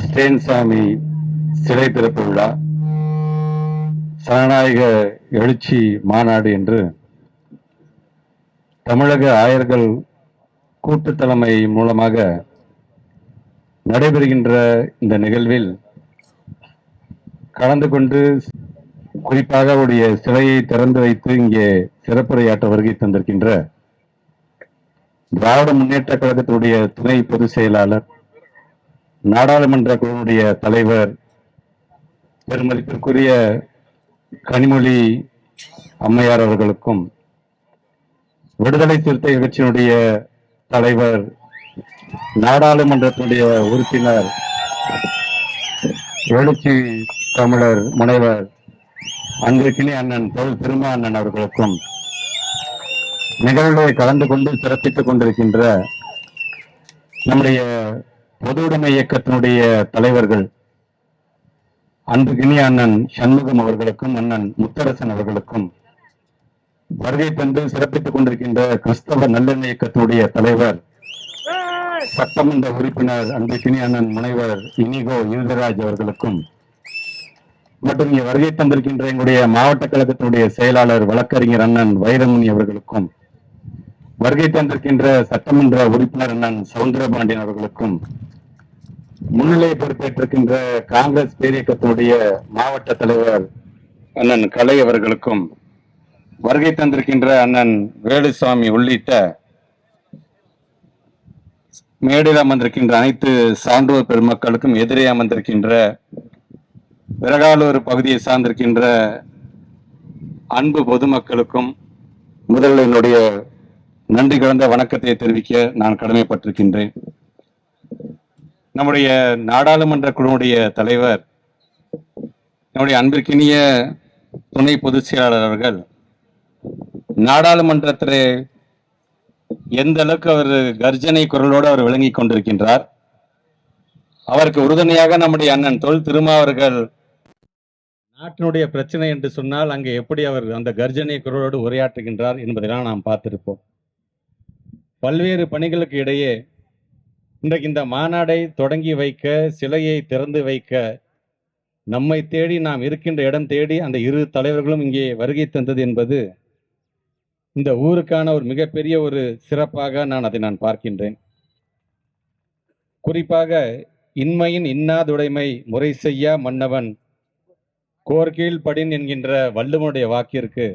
ஸ்டேன்சாமி சிலை திறப்பு விழா. சனநாயக எழுச்சி மாநாடு என்று தமிழக ஆயர்கள் கூட்டு தலைமை மூலமாக நடைபெறுகின்ற இந்த நிகழ்வில் கலந்து கொண்டு குறிப்பாக அவருடைய சிலையை திறந்து வைத்து இங்கே சிறப்புரையாற்ற வருகை தந்திருக்கின்ற திராவிட முன்னேற்ற கழகத்தினுடைய துணை பொதுச் செயலாளர் நாடாளுமன்ற குழுவுடைய தலைவர் பெருமதிப்பிற்குரிய கனிமொழி அம்மையார் அவர்களுக்கும் விடுதலை சிறுத்தை கட்சியினுடைய தலைவர் நாடாளுமன்றத்துடைய உறுப்பினர் எழுச்சி தமிழர் முனைவர் அன்றைக்கினி அண்ணன் தொல் திருமா அண்ணன் அவர்களுக்கும் நிகழ்வை கலந்து கொண்டு சிறப்பித்துக் கொண்டிருக்கின்ற நம்முடைய பொது உடைமை இயக்கத்தினுடைய தலைவர்கள் அன்புகினி அண்ணன் சண்முகம் அவர்களுக்கும் அண்ணன் முத்தரசன் அவர்களுக்கும் வருகை தந்து சிறப்பித்துக் கொண்டிருக்கின்ற கிறிஸ்தவ நல்லெண்ண இயக்கத்தினுடைய தலைவர் சட்டமன்ற உறுப்பினர் அன்புகினி அண்ணன் முனைவர் இனிகோ யுவராஜ் அவர்களுக்கும் மற்றும் இங்கே வருகை தந்திருக்கின்ற எங்களுடைய மாவட்ட கழகத்தினுடைய செயலாளர் வழக்கறிஞர் அண்ணன் வைரமுனி அவர்களுக்கும் வருகை தந்திருக்கின்ற சட்டமன்ற உறுப்பினர் அண்ணன் சவுந்தரபாண்டியன் அவர்களுக்கும் முன்னிலை பொறுப்பேற்றிருக்கின்ற காங்கிரஸ் பேரியக்கத்தினுடைய மாவட்ட தலைவர் அண்ணன் கலை அவர்களுக்கும் வருகை தந்திருக்கின்ற அண்ணன் வேலுசாமி உள்ளிட்ட மேடையில் அமர்ந்திருக்கின்ற அனைத்து சான்றோர் பெருமக்களுக்கும் எதிரே அமர்ந்திருக்கின்ற விறகாலூர் பகுதியை சார்ந்திருக்கின்ற அன்பு பொதுமக்களுக்கும் முதலில் என்னுடைய நன்றி கலந்த வணக்கத்தை தெரிவிக்க நான் கடமைப்பட்டிருக்கின்றேன். நம்முடைய நாடாளுமன்ற குழுவுடைய தலைவர் நம்முடைய அன்பிற்கினிய துணை பொதுச் செயலாளர் அவர்கள் நாடாளுமன்றத்தில் எந்த அளவுக்கு அவர் கர்ஜனை குரலோடு அவர் விளங்கிக் கொண்டிருக்கின்றார் அவருக்கு உறுதுணையாக நம்முடைய அண்ணன் தொல் திருமா அவர்கள் நாட்டினுடைய பிரச்சனை என்று சொன்னால் அங்கே எப்படி அவர் அந்த கர்ஜனை குரலோடு உரையாற்றுகின்றார் என்பதெல்லாம் நாம் பார்த்திருப்போம். பல்வேறு பணிகளுக்கு இடையே இன்றைக்கு இந்த மாநாடை தொடங்கி வைக்க சிலையை திறந்து வைக்க நம்மை தேடி நாம் இருக்கின்ற இடம் தேடி அந்த இரு தலைவர்களும் இங்கே வருகை தந்தது என்பது இந்த ஊருக்கான ஒரு மிகப்பெரிய ஒரு சிறப்பாக நான் அதை நான் பார்க்கின்றேன். குறிப்பாக இன்மையின் இன்னாதுடைமை முறை செய்யா மன்னவன் கோர்கீழ் படின் என்கின்ற வள்ளுவனுடைய வாக்கிற்கு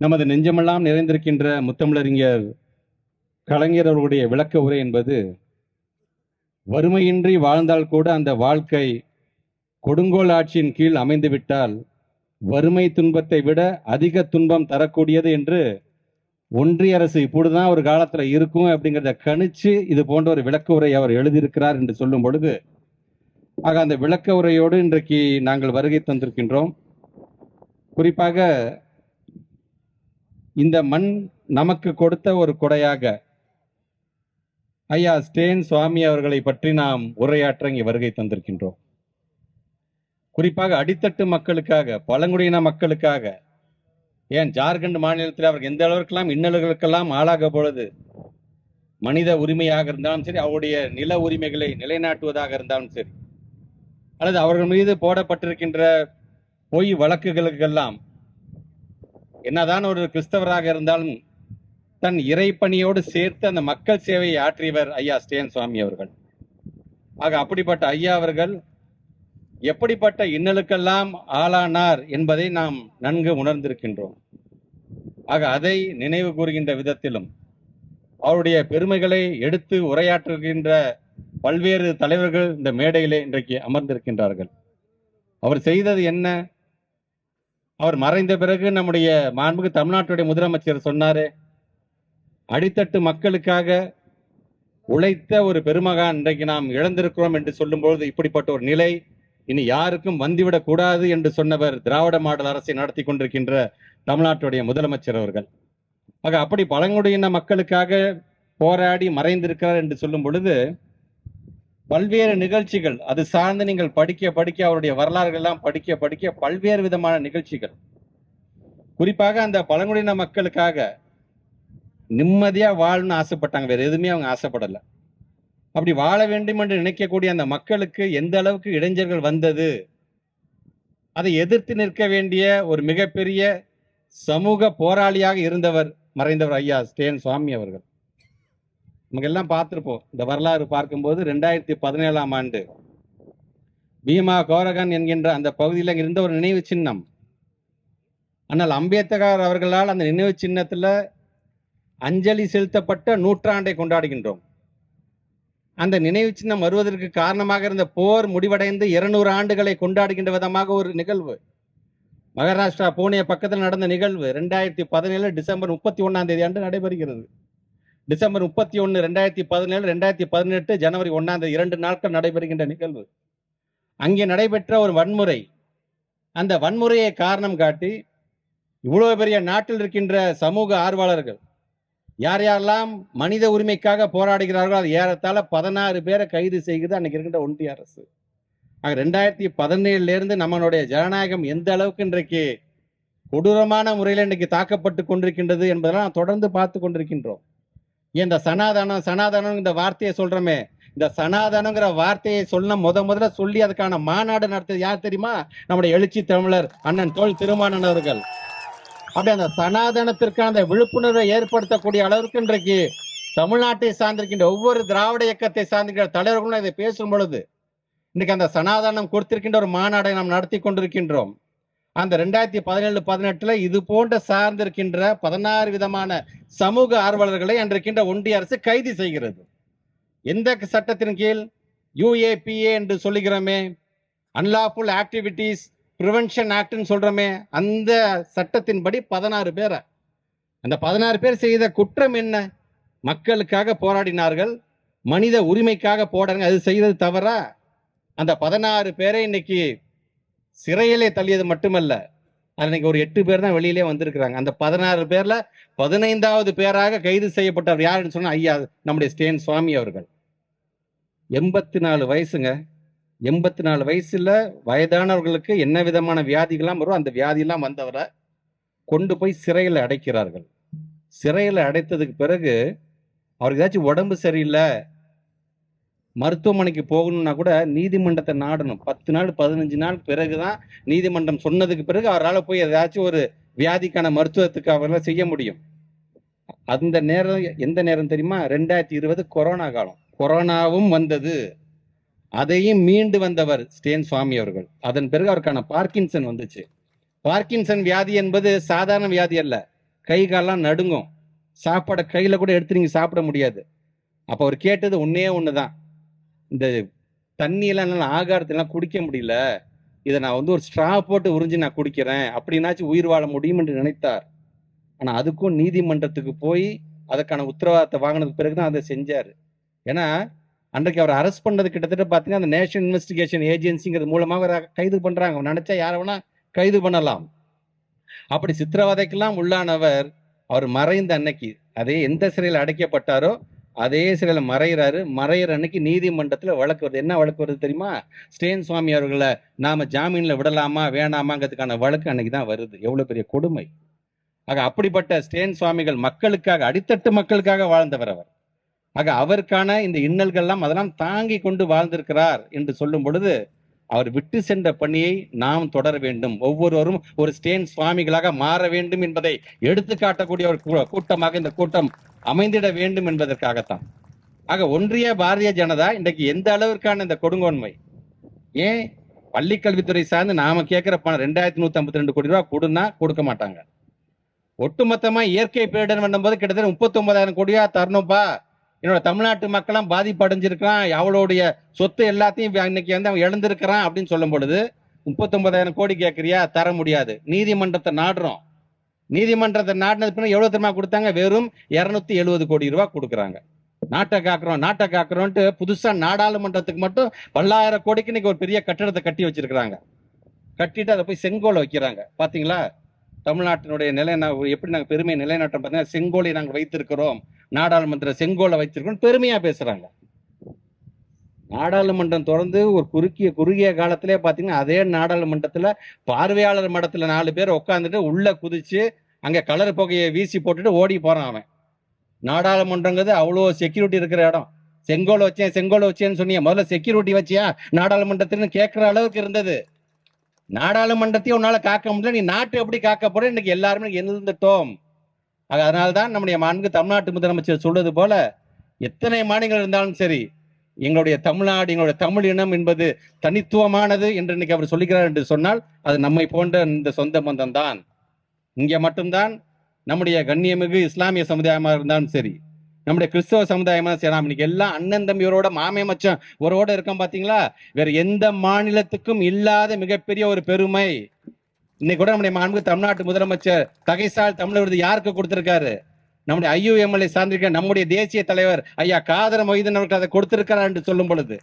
நமது நெஞ்சமெல்லாம் நிறைந்திருக்கின்ற முத்தமிழறிஞர் கலைஞர் அவர்களுடைய விளக்க உரை என்பது வறுமையின்றி வாழ்ந்தால் கூட அந்த வாழ்க்கை கொடுங்கோல் ஆட்சியின் கீழ் அமைந்துவிட்டால் வறுமை துன்பத்தை விட அதிக துன்பம் தரக்கூடியது என்று ஒன்றிய அரசு இப்பொழுதுதான் ஒரு காலத்தில் இருக்கும் அப்படிங்கிறத கணிச்சு இது போன்ற ஒரு விளக்க உரை அவர் எழுதியிருக்கிறார் என்று சொல்லும் பொழுது ஆக அந்த விளக்க உரையோடு இன்றைக்கு நாங்கள் வருகை தந்திருக்கின்றோம். குறிப்பாக இந்த மண் நமக்கு கொடுத்த ஒரு கொடையாக ஐயா ஸ்டேன் சுவாமி அவர்களை பற்றி நாம் உரையாற்ற இங்கே வருகை தந்திருக்கின்றோம். குறிப்பாக அடித்தட்டு மக்களுக்காக பழங்குடியின மக்களுக்காக ஏன் ஜார்க்கண்ட் மாநிலத்தில் அவர் எந்த அளவிற்கெல்லாம் இன்னல்களுக்கெல்லாம் ஆளாக பொழுது மனித உரிமையாக இருந்தாலும் சரி அவருடைய நில உரிமைகளை நிலைநாட்டுவதாக இருந்தாலும் சரி அல்லது அவர்கள் மீது போடப்பட்டிருக்கின்ற பொய் வழக்குகளுக்கெல்லாம் என்னதான் ஒரு கிறிஸ்தவராக இருந்தாலும் தன் இறைப்பணியோடு சேர்த்து அந்த மக்கள் சேவையை ஆற்றியவர் ஐயா ஸ்டேன் சுவாமி அவர்கள். ஆக அப்படிப்பட்ட ஐயா அவர்கள் எப்படிப்பட்ட இன்னலுக்கெல்லாம் ஆளானார் என்பதை நாம் நன்கு உணர்ந்திருக்கின்றோம். ஆக அதை நினைவு கூறுகின்ற விதத்திலும் அவருடைய பெருமைகளை எடுத்து உரையாற்றுகின்ற பல்வேறு தலைவர்கள் இந்த மேடையிலே இன்றைக்கு அமர்ந்திருக்கின்றார்கள். அவர் செய்தது என்ன? அவர் மறைந்த பிறகு நம்முடைய மாண்புக்கு தமிழ்நாட்டுடைய முதலமைச்சர் சொன்னாரு அடித்தட்டு மக்களுக்காக உழைத்த ஒரு பெருமகான் இன்றைக்கு நாம் இழந்திருக்கிறோம் என்று சொல்லும்பொழுது இப்படிப்பட்ட ஒரு நிலை இனி யாருக்கும் வந்துவிடக் கூடாது என்று சொன்னவர் திராவிட மாடல் அரசை நடத்தி கொண்டிருக்கின்ற தமிழ்நாட்டுடைய முதலமைச்சர் அவர்கள். ஆக அப்படி பழங்குடியின மக்களுக்காக போராடி மறைந்திருக்கிறார் என்று சொல்லும் பொழுது பல்வேறு நிகழ்ச்சிகள் அது சார்ந்து நீங்கள் படிக்க படிக்க அவருடைய வரலாறுகள் எல்லாம் படிக்க படிக்க பல்வேறு விதமான நிகழ்ச்சிகள். குறிப்பாக அந்த பழங்குடியின மக்களுக்காக நிம்மதியா வாழணும்னு ஆசைப்பட்டாங்க. வேற எதுவுமே அவங்க ஆசைப்படல. அப்படி வாழ வேண்டும் என்று நினைக்கக்கூடிய அந்த மக்களுக்கு எந்த அளவுக்கு இளைஞர்கள் வந்தது? அதை எதிர்த்து நிற்க வேண்டிய ஒரு மிகப்பெரிய சமூக போராளியாக இருந்தவர் மறைந்தவர் ஐயா ஸ்டேன் சுவாமி அவர்கள். நமக்கு எல்லாம் இந்த வரலாறு பார்க்கும்போது ரெண்டாயிரத்தி பதினேழாம் ஆண்டு பீமா கோரகன் என்கின்ற அந்த பகுதியில் இருந்த ஒரு நினைவு சின்னம். ஆனால் அம்பேத்கர் அவர்களால் அந்த நினைவு சின்னத்தில் அஞ்சலி செலுத்தப்பட்ட நூற்றாண்டை கொண்டாடுகின்றோம். அந்த நினைவு சின்னம் வருவதற்கு காரணமாக இருந்த போர் முடிவடைந்து இருநூறு ஆண்டுகளை கொண்டாடுகின்ற விதமாக ஒரு நிகழ்வு. மகாராஷ்டிரா பூனே பக்கத்தில் நடந்த நிகழ்வு ரெண்டாயிரத்தி பதினேழு டிசம்பர் முப்பத்தி ஒன்றாம் தேதி ஆண்டு நடைபெறுகிறது. டிசம்பர் முப்பத்தி ஒன்று ரெண்டாயிரத்தி பதினேழு ரெண்டாயிரத்தி பதினெட்டு ஜனவரி ஒன்றாம் தேதி இரண்டு நாட்கள் நடைபெறுகின்ற நிகழ்வு. அங்கே நடைபெற்ற ஒரு வன்முறை. அந்த வன்முறையை காரணம் காட்டி இவ்வளோ பெரிய நாட்டில் இருக்கின்ற சமூக ஆர்வலர்கள் யார் யாரெல்லாம் மனித உரிமைக்காக போராடுகிறார்களோ அது ஏறத்தாழ பதினாறு பேரை கைது செய்கிறது அன்னைக்கு இருக்கின்ற ஒன்றிய அரசு. ஆக ரெண்டாயிரத்தி பதினேழுலேருந்து நம்மளுடைய ஜனநாயகம் எந்த அளவுக்கு இன்றைக்கு கொடூரமான முறையில் இன்றைக்கு தாக்கப்பட்டு கொண்டிருக்கின்றது என்பதெல்லாம் தொடர்ந்து பார்த்து கொண்டிருக்கின்றோம். இந்த சனாதனம் சனாதனம் இந்த வார்த்தையை சொல்கிறோமே இந்த சனாதனங்கிற வார்த்தையை சொன்ன முத முதல்ல சொல்லி அதுக்கான மாநாடு நடத்தது யார் தெரியுமா? நம்முடைய எழுச்சி தமிழர் அண்ணன் தோல் திருமானன் அவர்கள். அப்படி அந்த சனாதனத்திற்கான அந்த விழிப்புணர்வை ஏற்படுத்தக்கூடிய அளவிற்கு இன்றைக்கு தமிழ்நாட்டை சார்ந்திருக்கின்ற ஒவ்வொரு திராவிட இயக்கத்தை சார்ந்திருக்கிற தலைவர்களும் இதை பேசும் பொழுது இன்னைக்கு அந்த சனாதனம் கொடுத்திருக்கின்ற ஒரு மாநாடை நாம் நடத்தி கொண்டிருக்கின்றோம். அந்த ரெண்டாயிரத்தி பதினேழு பதினெட்டுல இது போன்ற சார்ந்திருக்கின்ற பதினாறு விதமான சமூக ஆர்வலர்களை அன்றைக்கின்ற ஒன்றிய அரசு கைது செய்கிறது. எந்த சட்டத்தின் கீழ்? யுஏபிஏ என்று சொல்லுகிறோமே. அன்லாஃபுல் ஆக்டிவிட்டீஸ் ப்ரிவென்ஷன் ஆக்ட்னு சொல்கிறோமே அந்த சட்டத்தின்படி பதினாறு பேரை அந்த பதினாறு பேர் செய்த குற்றம் என்ன? மக்களுக்காக போராடினார்கள் மனித உரிமைக்காக போடுறாங்க அது செய்தது தவறா? அந்த பதினாறு பேரை இன்னைக்கு சிறையிலே தள்ளியது மட்டுமல்ல அது இன்னைக்கு ஒரு எட்டு பேர் தான் வெளியிலே வந்திருக்கிறாங்க. அந்த பதினாறு பேர்ல பதினைந்தாவது பேராக கைது செய்யப்பட்டவர் யாருன்னு சொன்னா ஐயா நம்முடைய ஸ்டேன் சுவாமி அவர்கள். எண்பத்தி நாலு வயசுங்க. எண்பத்தி நாலு வயசுல வயதானவர்களுக்கு என்ன விதமான வியாதிகள்லாம் வரும்? அந்த வியாதியெல்லாம் வந்தவரை கொண்டு போய் சிறையில் அடைக்கிறார்கள். சிறையில் அடைத்ததுக்கு பிறகு அவருக்கு ஏதாச்சும் உடம்பு சரியில்லை மருத்துவமனைக்கு போகணும்னா கூட நீதிமன்றத்தை நாடணும். பத்து நாள் பதினஞ்சு நாள் பிறகு தான் நீதிமன்றம் சொன்னதுக்கு பிறகு அவரால் போய் ஏதாச்சும் ஒரு வியாதிக்கான மருத்துவத்துக்கு அவரால் செய்ய முடியும். அந்த நேரம் எந்த நேரம் தெரியுமா? ரெண்டாயிரத்தி இருபது கொரோனா காலம். கொரோனாவும் வந்தது. அதையும் மீண்டு வந்தவர் ஸ்டேன் சுவாமி அவர்கள். அதன் பிறகு அவருக்கான பார்க்கின்சன் வந்துச்சு. பார்க்கின்சன் வியாதி என்பது சாதாரண வியாதி அல்ல. கை காலெல்லாம் நடுங்கும். சாப்பாடை கையில் கூட எடுத்து நீங்கள் சாப்பிட முடியாது. அப்போ அவர் கேட்டது ஒன்றையே ஒன்று தான் இந்த தண்ணியெல்லாம் என்னால் ஆகாரத்தெல்லாம் குடிக்க முடியல. இதை நான் வந்து ஒரு ஸ்ட்ரா போட்டு உறிஞ்சி நான் குடிக்கிறேன். அப்படின்னாச்சும் உயிர் வாழ முடியும் என்று நினைத்தார். ஆனால் அதுக்கும் நீதிமன்றத்துக்கு போய் அதற்கான உத்தரவாதத்தை வாங்கினதுக்கு பிறகு தான் அதை செஞ்சார். ஏன்னா அன்றைக்கு அவர் அரெஸ்ட் பண்ணது கிட்டத்தட்ட பார்த்தீங்கன்னா அந்த நேஷனல் இன்வெஸ்டிகேஷன் ஏஜென்சிங்கிறது மூலமாக அவரை கைது பண்றாங்க. நினச்சா நினைச்சா யாரை வேணா கைது பண்ணலாம். அப்படி சித்திரவதைக்கெல்லாம் உள்ளானவர் அவர் மறைந்த அன்னைக்கு அதே எந்த சிறையில் அடைக்கப்பட்டாரோ அதே சிறையில் மறைகிறாரு மறைகிற அன்னைக்கு நீதிமன்றத்துல வழக்கு வருது. என்ன வழக்கு வருது தெரியுமா? ஸ்டேன் சுவாமி அவர்களை நாம ஜாமீனில் விடலாமா வேணாமாங்கிறதுக்கான வழக்கு அன்னைக்கு தான் வருது. எவ்வளவு பெரிய கொடுமை. ஆக அப்படிப்பட்ட ஸ்டேன் சுவாமிகள் மக்களுக்காக அடித்தட்டு மக்களுக்காக வாழ்ந்தவர் அவர். ஆக அவருக்கான இந்த இன்னல்கள்லாம் அதெல்லாம் தாங்கி கொண்டு வாழ்ந்திருக்கிறார் என்று சொல்லும் பொழுது அவர் விட்டு சென்ற பணியை நாம் தொடர வேண்டும். ஒவ்வொருவரும் ஒரு ஸ்டேன் சுவாமிகளாக மாற வேண்டும் என்பதை எடுத்து காட்டக்கூடிய ஒரு கூ- கூட்டமாக இந்த கூட்டம் அமைந்திட வேண்டும் என்பதற்காகத்தான். ஆக ஒன்றிய பாரதிய ஜனதா இன்றைக்கு எந்த அளவிற்கான இந்த கொடுங்கோன்மை? ஏன்? பள்ளிக்கல்வித்துறை சார்ந்து நாம கேட்கிற பணம் ரெண்டாயிரத்தி நூத்தி ஐம்பத்தி ரெண்டு கோடி ரூபா கொடுன்னா கொடுக்க மாட்டாங்க. ஒட்டுமொத்தமா இயற்கை பேரிடர் பண்ணும்போது கிட்டத்தட்ட முப்பத்தி ஒன்பதாயிரம் கோடியா தரணும்ப்பா என்னோட தமிழ்நாட்டு மக்கள்லாம் பாதிப்பு அடைஞ்சிருக்கிறான் அவளுடைய சொத்து எல்லாத்தையும் இன்னைக்கு வந்து அவன் இழந்திருக்கிறான் அப்படின்னு சொல்லும் பொழுது முப்பத்தொன்பதாயிரம் கோடி கேட்குறியா தர முடியாது. நீதிமன்றத்தை நாடுறோம். நீதிமன்றத்தை நாடினது பின்ன எவ்வளோ தெரியுமா கொடுத்தாங்க? வெறும் இரநூத்தி எழுபது கோடி ரூபா கொடுக்குறாங்க. நாட்டை காக்குறோம் நாட்டை காக்கிறோம்ட்டு புதுசாக நாடாளுமன்றத்துக்கு மட்டும் பல்லாயிரம் கோடிக்கு இன்னைக்கு ஒரு பெரிய கட்டடத்தை கட்டி வச்சிருக்கிறாங்க. கட்டிட்டு அதை போய் செங்கோலை வைக்கிறாங்க. பார்த்தீங்களா தமிழ்நாட்டினுடைய நிலை எப்படி நாங்கள் பெருமை நிலைநாட்டம் பார்த்தீங்கன்னா செங்கோலை நாங்கள் வைத்திருக்கிறோம். நாடாளுமன்ற செங்கோலை வைத்திருக்கிறோம் பெருமையாக பேசுகிறாங்க நாடாளுமன்றம் தொடர்ந்து ஒரு குறுகிய குறுகிய காலத்திலே பார்த்தீங்கன்னா அதே நாடாளுமன்றத்தில் பார்வையாளர் மடத்தில் நாலு பேர் உட்காந்துட்டு உள்ளே குதித்து அங்கே கலர் புகையை வீசி போட்டுட்டு ஓடி போகிறான் அவன். நாடாளுமன்றங்கிறது அவ்வளோ செக்யூரிட்டி இருக்கிற இடம். செங்கோல் வச்சேன் செங்கோல் வச்சேன்னு சொன்னியா முதல்ல செக்யூரிட்டி வச்சியா? நாடாளுமன்றத்தின்னு கேட்குற அளவுக்கு இருந்தது. நாடாளுமன்றத்தையும் உன்னால் காக்க முடியல. நீ நாட்டை எப்படி காக்க போற? இன்னைக்கு எல்லாருமே எழுந்துட்டோம் ஆக அதனால்தான் நம்முடைய மாண்பு தமிழ்நாட்டு முதலமைச்சர் சொல்றது போல எத்தனை மாநிலங்கள் இருந்தாலும் சரி எங்களுடைய தமிழ்நாடு எங்களுடைய தமிழ் இனம் என்பது தனித்துவமானது என்று இன்னைக்கு அவர் சொல்லுகிறார் என்று சொன்னால் அது நம்மை போன்ற இந்த சொந்த பந்தம் தான் இங்கே மட்டும்தான் நம்முடைய கண்ணியமிகு இஸ்லாமிய சமுதாயமாக இருந்தாலும் சரி நம்முடைய கிறிஸ்தவ சமுதாயமா சரி இன்னைக்கு எல்லாம் அண்ணன் தம்பியோரோட மாமே மச்சம் ஒரோட இருக்கோம் பாத்தீங்களா? வேற எந்த மாநிலத்துக்கும் இல்லாத மிகப்பெரிய ஒரு பெருமை. இன்னைக்கு கூட நம்முடைய மாண்பு தமிழ்நாட்டு முதலமைச்சர் தகைசால் தமிழர் விருது யாருக்கு கொடுத்திருக்காரு? நம்முடைய ஐயுஎம்எல்ஏ சார்ந்திருக்க நம்முடைய தேசிய தலைவர் ஐயா காதர மொய்தன் அவருக்கு அதை கொடுத்திருக்கிறார் என்று சொல்லும் பொழுது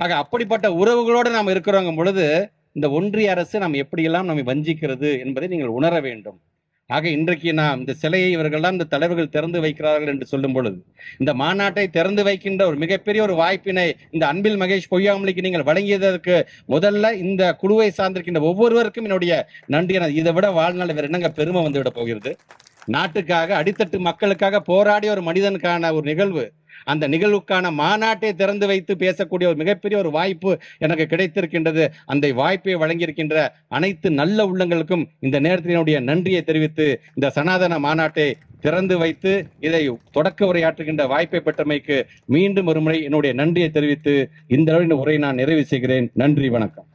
ஆக அப்படிப்பட்ட உறவுகளோடு நாம் இருக்கிறோங்க பொழுது இந்த ஒன்றிய அரசு நாம் எப்படியெல்லாம் நம்மை வஞ்சிக்கிறது என்பதை நீங்கள் உணர வேண்டும். ஆக இன்றைக்கு நாம் இந்த சிலையை இவர்கள்லாம் இந்த தலைவர்கள் திறந்து வைக்கிறார்கள் என்று சொல்லும் பொழுது இந்த மாநாட்டை திறந்து வைக்கின்ற ஒரு மிகப்பெரிய ஒரு வாய்ப்பினை இந்த அன்பில் மகேஷ் பொய்யாமலிக்கு நீங்கள் வழங்கியதற்கு முதல்ல இந்த குழுவை சார்ந்திருக்கின்ற ஒவ்வொருவருக்கும் என்னுடைய நன்றி. என இதை விட வாழ்நாள் வேறு என்னங்க பெருமை வந்து போகிறது. நாட்டுக்காக அடித்தட்டு மக்களுக்காக போராடிய ஒரு மனிதனுக்கான ஒரு நிகழ்வு. அந்த நிகழ்வுக்கான மாநாட்டை திறந்து வைத்து பேசக்கூடிய ஒரு மிகப்பெரிய ஒரு வாய்ப்பு எனக்கு கிடைத்திருக்கின்றது. அந்த வாய்ப்பை வழங்கியிருக்கின்ற அனைத்து நல்ல உள்ளங்களுக்கும் இந்த நேரத்தினுடைய நன்றியை தெரிவித்து இந்த சனாதன மாநாட்டை திறந்து வைத்து இதை தொடக்க உரையாற்றுகின்ற வாய்ப்பை பெற்றமைக்கு மீண்டும் ஒருமுறை என்னுடைய நன்றியை தெரிவித்து இந்த அளவின் உரையை நான் நிறைவு செய்கிறேன். நன்றி வணக்கம்.